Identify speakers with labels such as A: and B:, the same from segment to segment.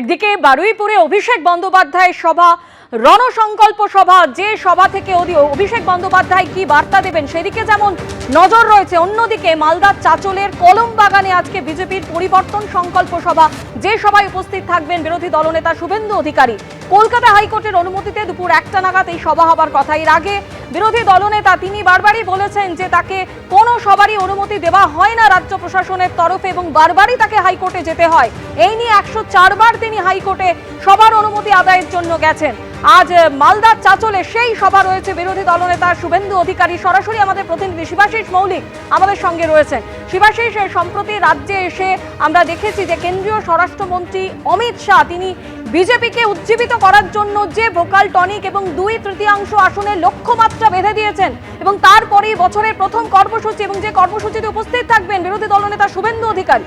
A: একদিকে বারুইপুরে অভিষেক বন্দ্যোপাধ্যায়ের সভা, রণসংকল্প সভা, যে সভা থেকে অভিষেক বন্দ্যোপাধ্যায় কি বার্তা দেবেন সেদিকে যেমন নজর রয়েছে, অন্যদিকে মালদার চাচলের কলম বাগানে আজকে বিজেপির পরিবর্তন সংকল্প সভা, যে সভায় উপস্থিত থাকবেন বিরোধী দলনেতা শুভেন্দু অধিকারী। কলকাতা হাইকোর্টের অনুমতিতে দুপুর একটা নাগাদ এই সভা হবার কথা। এর আগে বিরোধী দলনেতা তিনি বারবারই বলেছেন যে তাকে কোনো সবারই অনুমতি দেওয়া হয় না রাজ্য প্রশাসনের তরফে এবং বারবারই তাকে হাইকোর্টে যেতে হয়। এই নিয়ে একশো চারবার তিনি হাইকোর্টে সবার অনুমতি আদায়ের জন্য গেছেন। আজ মালদার চাচলে সেই সভা রয়েছে বিরোধী দলনেতা শুভেন্দু অধিকারী। সরাসরি আমাদের প্রতিনিধি শিবাশিস মৌলিক আমাদের সঙ্গে রয়েছেন। শিবাশিস সম্প্রতি রাজ্যে এসে আমরা দেখেছি যে কেন্দ্রীয় স্বরাষ্ট্রমন্ত্রী অমিত শাহ, তিনি বিজেপিকে উজ্জীবিত করার জন্য যে ভোকাল টনিক এবং দুই তৃতীয়াংশ আসনের লক্ষ্যমাত্রা বেঁধে দিয়েছেন এবং তারপরেই বছরের প্রথম কর্মসূচি এবং যে কর্মসূচিতে উপস্থিত থাকবেন বিরোধী দলনেতা শুভেন্দু অধিকারী।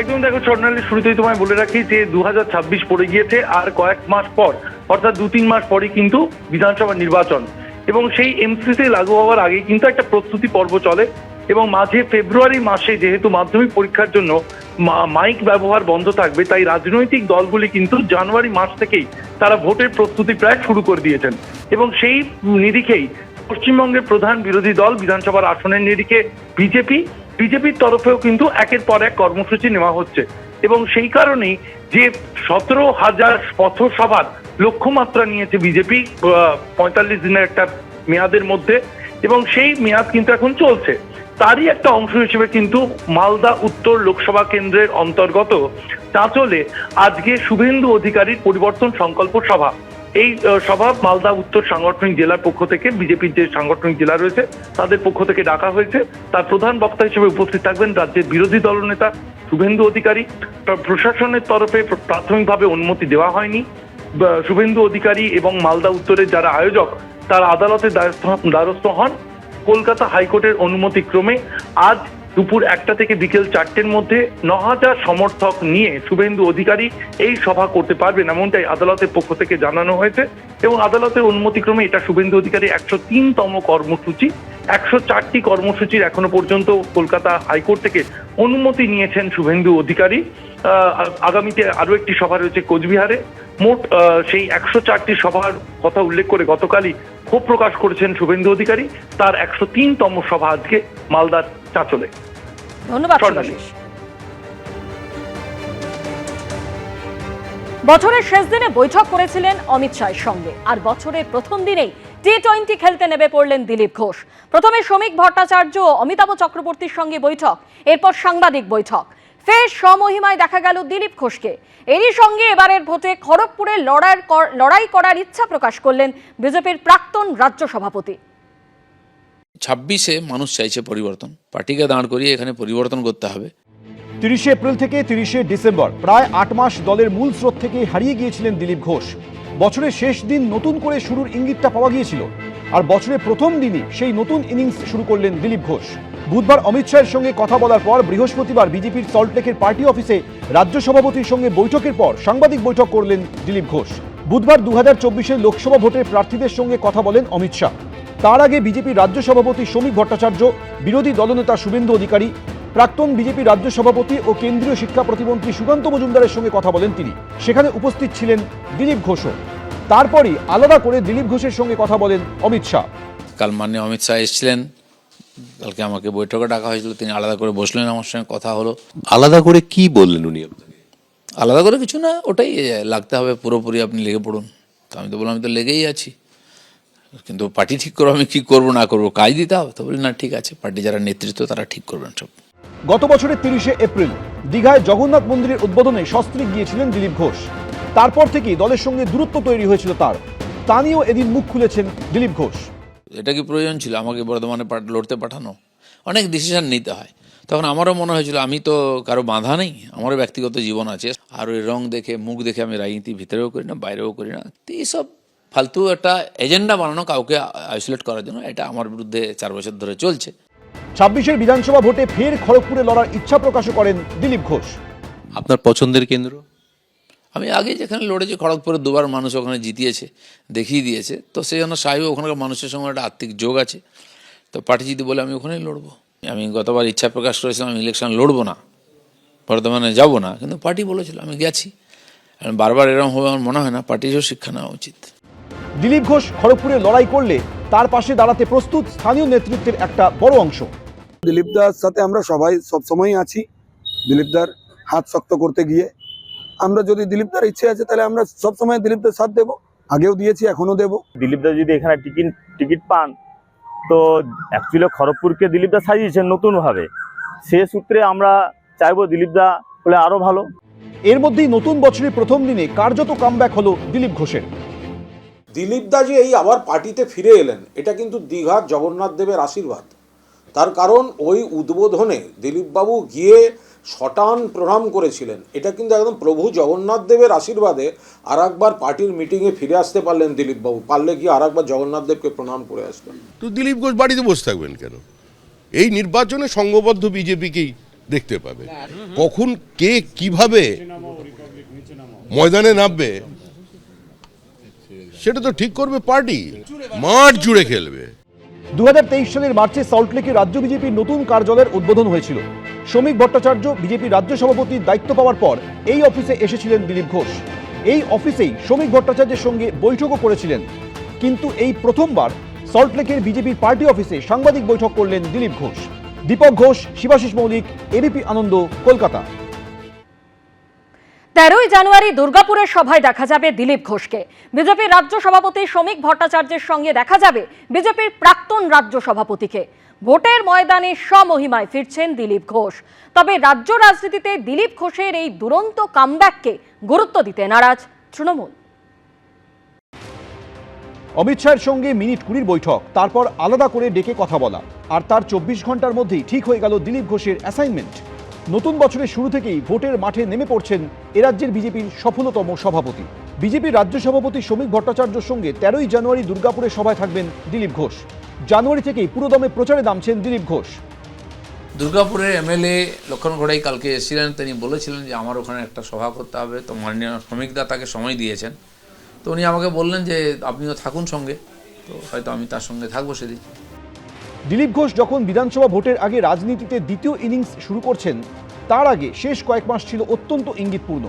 B: একদম দেখো, স্বর্ণালী, শুরুতেই তোমায় বলে রাখি যে দু পড়ে গিয়েছে আর কয়েক মাস পর, অর্থাৎ দু তিন মাস পরে কিন্তু বিধানসভা নির্বাচন। এবং সেই এমসিসি লাগু হওয়ার আগে কিন্তু একটা প্রস্তুতি পর্ব চলে এবং মাঝে ফেব্রুয়ারি মাসে যেহেতু মাধ্যমিক পরীক্ষার জন্য মাইক ব্যবহার বন্ধ থাকবে, তাই রাজনৈতিক দলগুলি কিন্তু জানুয়ারি মাস থেকেই তারা ভোটের প্রস্তুতি প্রায় শুরু করে দিয়েছেন। এবং সেই নিরিখেই পশ্চিমবঙ্গের প্রধান বিরোধী দল বিধানসভার আসনের নিরিখে বিজেপি, বিজেপির তরফেও কিন্তু একের পর এক কর্মসূচি নেওয়া হচ্ছে। এবং সেই কারণেই যে সতেরো হাজার পথসভার লক্ষ্যমাত্রা নিয়েছে বিজেপি পঁয়তাল্লিশ দিনের একটা মেয়াদের মধ্যে, এবং সেই মেয়াদ কিন্তু এখন চলছে। তারই একটা অংশ হিসেবে কিন্তু মালদা উত্তর লোকসভা কেন্দ্রের অন্তর্গত চাঁচলে আজকে শুভেন্দু অধিকারীর পরিবর্তন সংকল্প সভা। এই সভা মালদা উত্তর সাংগঠনিক জেলার পক্ষ থেকে বিজেপির যে সাংগঠনিক জেলা রয়েছে, তাদের পক্ষ থেকে ডাকা হয়েছে। তার প্রধান বক্তা হিসেবে উপস্থিত থাকবেন রাজ্যের বিরোধী দলনেতা শুভেন্দু অধিকারী। প্র- প্রশাসনের তরফে প্রাথমিকভাবে অনুমতি দেওয়া হয়নি। শুভেন্দু অধিকারী এবং মালদা উত্তরের যারা আয়োজক, তারা দ্বারস্থ- দ্বারস্থ হন। কলকাতা হাইকোর্টের অনুমতি ক্রমে আজ দুপুর একটা থেকে বিকেল চারটের মধ্যে ন হাজার সমর্থক নিয়ে শুভেন্দু অধিকারী এই সভা করতে পারবেন এমনটাই আদালতের পক্ষ থেকে জানানো হয়েছে। এবং আদালতের অনুমতিক্রমে এটা শুভেন্দু অধিকারী একশো তিনতম কর্মসূচি, একশো চারটি কর্মসূচির এখনও পর্যন্ত কলকাতা হাইকোর্ট থেকে অনুমতি নিয়েছেন শুভেন্দু অধিকারী। আগামীতে আরও একটি সভা রয়েছে কোচবিহারে। মোট সেই একশো চারটি সভার কথা উল্লেখ করে গতকালই ক্ষোভ প্রকাশ করেছেন শুভেন্দু অধিকারী। তার একশো তিনতম সভা আজকে মালদার চাঁচলে।
A: ধন্যবাদ বছরের শেষ দিনে বৈঠক করেছিলেন অমিত শাহের সঙ্গে। আর বছরের প্রথম দিনেই টি টোয়েন্টি খেলতে নেমে পড়লেন দিলীপ ঘোষ। প্রথমে শ্রমিক ভট্টাচার্য ও অমিতাভ চক্রবর্তীর সঙ্গে বৈঠক এরপর সাংবাদিক বৈঠক। ফের স্বমহিমায় দেখা গেল দিলীপ ঘোষকে। এরই সঙ্গে এবারের ভোটে খড়গপুরে লড়াইয়ের কর- লড়াই করার ইচ্ছা প্রকাশ করলেন বিজেপির প্রাক্তন রাজ্য সভাপতি।
C: ছাব্বিশে মানুষ চাইছে পরিবর্তন। পার্টিকে দাঁড় করিয়ে এখানে পরিবর্তন করতে হবে।
D: তিরিশে এপ্রিল থেকে তিরিশে ডিসেম্বর প্রায় আট মাস দলের মূল স্রোত থেকে হারিয়ে গিয়েছিলেন দিলীপ ঘোষ। বছরের শেষ দিন নতুন করে শুরুর ইঙ্গিতটা পাওয়া গিয়েছিল। আর বছরের প্রথম দিনই সেই নতুন ইনিংস শুরু করলেন দিলীপ ঘোষ। বুধবার অমিত শাহের সঙ্গে কথা বলার পর বৃহস্পতিবার বিজেপির সল্টলেকের পার্টি অফিসে রাজ্য সভাপতির সঙ্গে বৈঠকের পর সাংবাদিক বৈঠক করলেন দিলীপ ঘোষ। বুধবার দু হাজার লোকসভা ভোটের প্রার্থীদের সঙ্গে কথা বলেন অমিত শাহ। তার আগে বিজেপির রাজ্য সভাপতি শ্রমিক ভট্টাচার্য, বিরোধী দলনেতা শুভেন্দু অধিকারী, প্রাক্তন বিজেপি রাজ্য সভাপতি ও কেন্দ্রীয় শিক্ষা প্রতিমন্ত্রী সুকান্ত মজুমদারের সঙ্গে কথা বলেন তিনি। সেখানে উপস্থিত ছিলেন দিলীপ ঘোষও। তারপরই আলাদা করে দিলীপ ঘোষের সঙ্গে কথা বলেন অমিত শাহ।
C: কাল মাননীয় অমিত শাহ এসেছিলেন। কালকে আমাকে বৈঠকে ডাকা হয়েছিল তিনি আলাদা করে বসলেন আমার সঙ্গে কথা হলো।
E: আলাদা করে কি বললেন উনি আপনাকে?
C: আলাদা করে কিছু না ওটাই লাগতে হবে পুরোপুরি আপনি লেগে পড়ুন। তো আমি তো বললাম আমি তো লেগেই আছি। কিন্তু পার্টি ঠিক করব আমি কি করব না করব কাজ দিতে হবে? তো বলি না ঠিক আছে পার্টি যারা নেতৃত্ব তারা ঠিক করবেন সব।
D: গত বছরের তিরিশে এপ্রিল দীঘায় জগন্নাথ মন্দিরের উদ্বোধনে সস্ত্রীক গিয়েছিলেন দিলীপ ঘোষ। তারপর থেকেই দলের সঙ্গে দূরত্ব তৈরি হয়েছিল তার। তা নিয়েও এদিন মুখ খুলেছেন দিলীপ ঘোষ।
C: এটা কি প্রয়োজন ছিল? আমাকে বর্ধমানে পাঠ- লড়তে পাঠানো? অনেক ডিসিশন নিতে হয়। তখন আমারও মনে হয়েছিল আমি তো কারও বাধা নেই আমারও ব্যক্তিগত জীবন আছে। আর ওই রং দেখে মুখ দেখে আমি রাজনীতি ভিতরেও করি না বাইরেও করি না। তো এইসব ফালতু একটা এজেন্ডা বানানো কাউকে আইসোলেট করার জন্য এটা আমার বিরুদ্ধে চার বছর ধরে চলছে।
D: ছাব্বিশের বিধানসভা ভোটে ফের খড়গপুরে লড়ার ইচ্ছা প্রকাশও করেন দিলীপ ঘোষ।
E: আপনার পছন্দের কেন্দ্র?
C: আমি আগে যেখানে লড়েছি খড়গপুরে দুবার মানুষ ওখানে জিতিয়েছে দেখিয়ে দিয়েছে। তো সেই জন্য সাহেব ওখানকার মানুষের সঙ্গে একটা আর্থিক যোগ আছে। তো পার্টি জিতি বলে আমি ওখানেই লড়বো। আমি গতবার ইচ্ছা প্রকাশ করেছিলাম আমি ইলেকশন লড়বো না। বর্ধমানে যাব না কিন্তু পার্টি বলেছিল আমি গেছি। আর বারবার এরকম হবে আমার মনে হয় না পার্টিরও শিক্ষা নেওয়া উচিত।
D: দিলীপ ঘোষ খড়গপুরে লড়াই করলে তার পাশে দাঁড়াতে প্রস্তুত স্থানীয় নেতৃত্বের একটা বড় অংশ।
F: দিলীপদার সাথে আমরা সবাই সব সময় আছি। দিলীপদার হাত শক্ত করতে গিয়ে আমরা যদি দিলীপদার ইচ্ছে আছে তাহলে আমরা সব সময় দিলীপদার সাথ দেবো। আগেও দিয়েছি এখনও দেবো।
G: দিলীপদা যদি এখানে টিকিট টিকিট পান তো অ্যাকচুয়ালি খড়গপুরকে দিলীপদা সাজিয়েছেন নতুনভাবে সে সূত্রে আমরা চাইব দিলীপদা হলে আরও ভালো।
D: এর মধ্যেই নতুন বছরের প্রথম দিনে কার্যত কামব্যাক হলো দিলীপ ঘোষের।
H: দিলীপ দা যে এই আবার পার্টিতে ফিরে এলেন এটা কিন্তু দীঘার জগন্নাথ দেবের আশীর্বাদ। তার কারণ ওই উদ্বোধনে দিলীপবাবু গিয়ে শটান প্রণাম করেছিলেন। এটা কিন্তু একদম প্রভু জগন্নাথ দেবের আশীর্বাদে আর একবার পার্টির মিটিংয়ে ফিরে আসতে পারলেন দিলীপবাবু। পারলে গিয়ে আর একবার জগন্নাথ দেবকে প্রণাম করে আসবেন?
I: তো দিলীপ ঘোষ বাড়িতে বসে থাকবেন কেন? এই নির্বাচনে সংঘবদ্ধ বিজেপিকেই দেখতে পাবে। কখন কে কীভাবে ময়দানে নামবে, সেটা তো ঠিক করবে পার্টি। মাঠ জুড়ে খেলবে।
D: দু সালের মার্চে সল্টলেকে রাজ্য বিজেপির নতুন কার্যালয়ের উদ্বোধন হয়েছিল। শ্রমিক ভট্টাচার্য বিজেপির রাজ্য সভাপতির দায়িত্ব পাওয়ার পর এই অফিসে এসেছিলেন দিলীপ ঘোষ। এই অফিসেই শ্রমিক ভট্টাচার্যের সঙ্গে বৈঠকও করেছিলেন। কিন্তু এই প্রথমবার সল্টলেকের বিজেপির পার্টি অফিসে সাংবাদিক বৈঠক করলেন দিলীপ ঘোষ। দীপক ঘোষ, শিবাশিস মৌলিক এবিপি আনন্দ, কলকাতা।
A: তেরোই জানুয়ারি দুর্গাপুরের সভায় দেখা যাবে দিলীপ ঘোষকে। বিজেপির রাজ্য সভাপতি শ্রমিক ভট্টাচার্যের সঙ্গে দেখা যাবে বিজেপির প্রাক্তন রাজ্য সভাপতিকে। ভোটের ময়দানে স্বমহিমায় ফিরছেন দিলীপ ঘোষ। তবে রাজ্য রাজনীতিতে দিলীপ ঘোষের এই দুরন্ত কামব্যাককে গুরুত্ব দিতে নারাজ তৃণমূল।
D: অমিত শাহের সঙ্গে মিনিট কুড়ির বৈঠক, তারপর আলাদা করে ডেকে কথা বলা। আর তার চব্বিশ ঘণ্টার মধ্যেই ঠিক হয়ে গেল দিলীপ ঘোষের অ্যাসাইনমেন্ট নতুন বছরের শুরু থেকেই ভোটের মাঠে নেমে পড়ছেন এ রাজ্যের বিজেপির সফলতম সভাপতি। বিজেপির রাজ্য সভাপতি শ্রমিক ভট্টাচার্যর সঙ্গে তেরোই জানুয়ারি দুর্গাপুরে সভায় থাকবেন দিলীপ ঘোষ। জানুয়ারি থেকেই পুরোদমে প্রচারে নামছেন দিলীপ ঘোষ।
C: দুর্গাপুরের এমএলএ লক্ষণ ঘোড়াই কালকে এসেছিলেন, তিনি বলেছিলেন যে আমার ওখানে একটা সভা করতে হবে, তো মাননীয় শ্রমিকদা তাকে সময় দিয়েছেন। তো উনি আমাকে বললেন যে আপনিও থাকুন সঙ্গে, তো হয়তো আমি তার সঙ্গে থাকব সেদিন।
D: দিলীপ ঘোষ যখন বিধানসভা ভোটের আগে রাজনীতিতে দ্বিতীয় ইনিংস শুরু করছেন, তার আগে শেষ কয়েক মাস ছিল অত্যন্ত ইঙ্গিতপূর্ণ।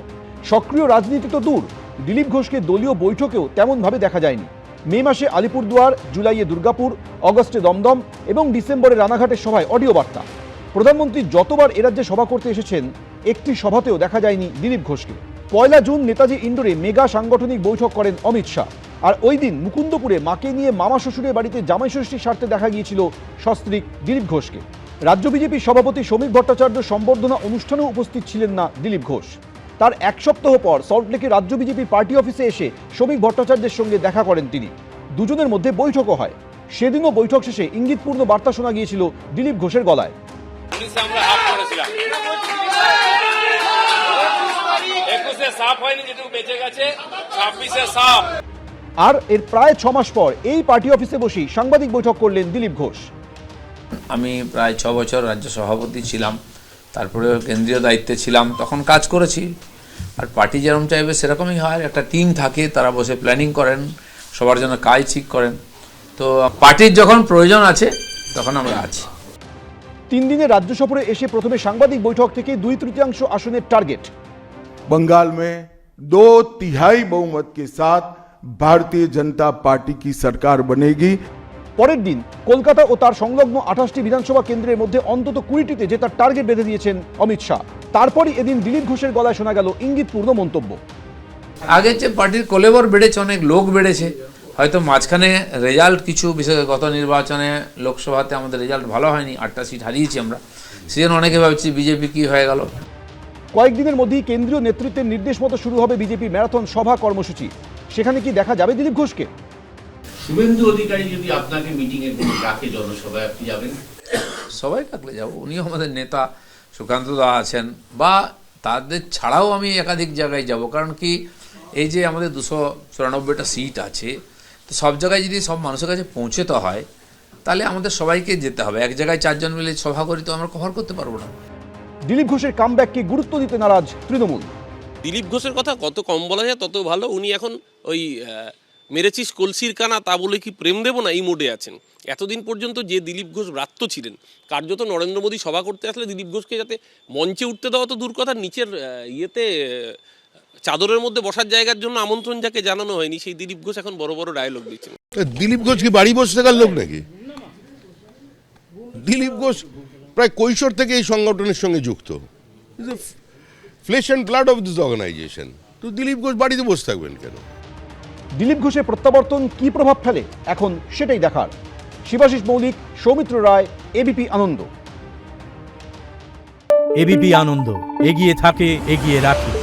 D: সক্রিয় রাজনীতি তো দূর, দিলীপ ঘোষকে দলীয় বৈঠকেও তেমনভাবে দেখা যায়নি। মে মাসে আলিপুরদুয়ার, জুলাইয়ে দুর্গাপুর, অগস্টে দমদম এবং ডিসেম্বরে রানাঘাটের সভায় অডিও বার্তা। প্রধানমন্ত্রী যতবার এরাজ্যে সভা করতে এসেছেন, একটি সভাতেও দেখা যায়নি দিলীপ ঘোষকে। পয়লা জুন নেতাজি ইন্ডোরে মেগা সাংগঠনিক বৈঠক করেন অমিত শাহ। আর ওই দিন মুকুন্দপুরে মাকে নিয়ে মামা শ্বশুরের বাড়িতে জামাই ষষ্ঠীর স্বার্থে দেখা গিয়েছিল সস্ত্রীক দিলীপ ঘোষকে। রাজ্য বিজেপির সভাপতি শ্রমিক ভট্টাচার্য সম্বর্ধনা অনুষ্ঠানেও উপস্থিত ছিলেন না দিলীপ ঘোষ। তার এক সপ্তাহ পর সল্টলেকে রাজ্য বিজেপির পার্টি অফিসে এসে শ্রমিক ভট্টাচার্যের সঙ্গে দেখা করেন তিনি। দুজনের মধ্যে বৈঠকও হয়। সেদিনও বৈঠক শেষে ইঙ্গিতপূর্ণ বার্তা শোনা গিয়েছিল দিলীপ ঘোষের গলায়।
J: সাফ হয়নি যেটুকু বেঁচে গেছে, ছাব্বিশে সাফ।
D: আর এর প্রায় ছ মাস পর এই পার্টি অফিসে বসেই সাংবাদিক বৈঠক করলেন দিলীপ ঘোষ
C: আমি প্রায় ছ বছর রাজ্য সভাপতি ছিলাম তারপরে কেন্দ্রীয় দায়িত্বে ছিলাম তখন কাজ করেছি আর পার্টি যেরকম চাইবে সেরকমই হয় একটা টিম থাকে তারা বসে প্ল্যানিং করেন সবার জন্য কাজ ঠিক করেন তো পার্টির যখন প্রয়োজন আছে তখন আমরা আছি
D: তিন দিনের রাজ্য সফরে এসে প্রথমে সাংবাদিক বৈঠক থেকে দুই তৃতীয়াংশ আসনের টার্গেট
K: बंगाल में दो तिहाई बहुमत के साथ भारतीय जनता पार्टी की सरकार बनेगी
D: পরের দিন কলকাতা ও তার সংলগ্ন আঠাশটি বিধানসভা কেন্দ্রের মধ্যে অন্তত কুড়িটিতে জেতার টার্গেট বেঁধে দিয়েছেন অমিত শাহ তারপরই এদিন দিলীপ ঘোষের গলায় শোনা গেল ইঙ্গিতপূর্ণ মন্তব্য
C: আগের যে পার্টির কোলেবর বেড়েছে অনেক লোক বেড়েছে হয়তো মাঝখানে রেজাল্ট কিছু বিশেষ করে গত নির্বাচনে লোকসভাতে আমাদের রেজাল্ট ভালো হয়নি আটটা সিট হারিয়েছি আমরা সেজন্য অনেকে ভাবছি বিজেপি কি হয়ে গেল
D: কয়েকদিনের মধ্যেই কেন্দ্রীয় নেতৃত্বের নির্দেশ মতো শুরু হবে বিজেপি ম্যারাথন সভা কর্মসূচি সেখানে কি দেখা যাবে দিলীপ ঘোষকে?
J: শুভেন্দু অধিকারী যদি আপনাকে মিটিং এ ডাকে জনসভায় আপনি যাবেন?
C: সবাই থাকলে যাব। উনিও আমাদের নেতা সুকান্ত দা আছেন বা তাদের ছাড়াও আমি একাধিক জায়গায় যাব। কারণ কি এই যে আমাদের দুশো চুরানব্বইটা সিট আছে তো সব জায়গায় যদি সব মানুষের কাছে পৌঁছতে হয় তাহলে আমাদের সবাইকে যেতে হবে। এক জায়গায় চারজন মিলে সভা করি তো আমরা কভার করতে পারব না।
D: দিলীপ ঘোষের কামব্যাককে গুরুত্ব দিতে নারাজ তৃণমূল।
J: দিলীপ ঘোষের কথা কত কম বলা যায় তত ভালো। উনি এখন ওই
L: মেরেছিস কলসির কানা তা বলে কি প্রেম দেব না? এই মোডে আছেন। এতদিন পর্যন্ত যে দিলীপ ঘোষ ব্রাত্য ছিলেন কার্যত নরেন্দ্র মোদী সভা করতে আসলে দিলীপ ঘোষকে যাতে মঞ্চে উঠতে দেওয়া তো দূর কথা নিচের ইয়েতে চাদরের মধ্যে বসার জায়গার জন্য আমন্ত্রণ যাকে জানানো হয়নি সেই দিলীপ ঘোষ এখন বড় বড় ডায়লগ দিচ্ছেন।
I: দিলীপ ঘোষ কি বাড়ি বসে থাকার লোক নাকি? দিলীপ ঘোষ প্রায় কৈশোর থেকে এই সংগঠনের সঙ্গে যুক্ত। Flesh and blood of this organisation তো দিলীপ ঘোষ বাড়িতে বসে থাকবেন কেন?
D: দিলীপ ঘোষের প্রত্যাবর্তন কি প্রভাব ফেলে? এখন সেটাই দেখার। শিবাশিস মৌলিক সৌমিত্র রায় এবিপি আনন্দ।
M: এবিপি আনন্দ এগিয়ে থাকে এগিয়ে রাখে।